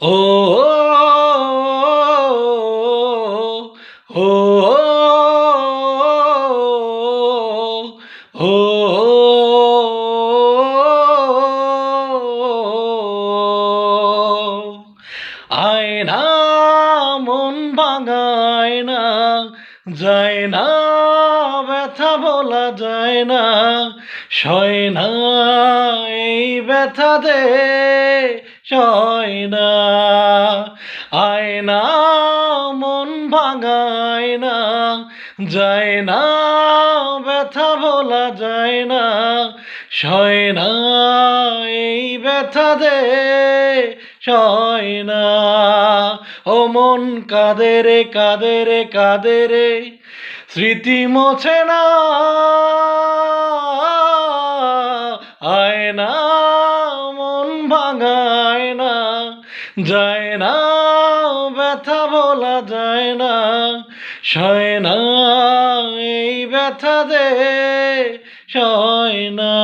ও ও ও আয়না মন ভাঙায় না যায় না ব্যথা বলা যায় না। সয় না, এই ব্যথা দে, সয় না। আয়না মন ভাঙায় না। যায় না, ব্যথা বলা যায় না। সয় না, এই ব্যথা দে, সয় না। ও মন কাঁদে রে কাঁদে রে কাঁদে রে, স্মৃতি মোছে না, আয় না, মন ভাঙায় না, যায় না, ব্যথা বলা যায় না, সয় না, এই ব্যথা দে সয় না।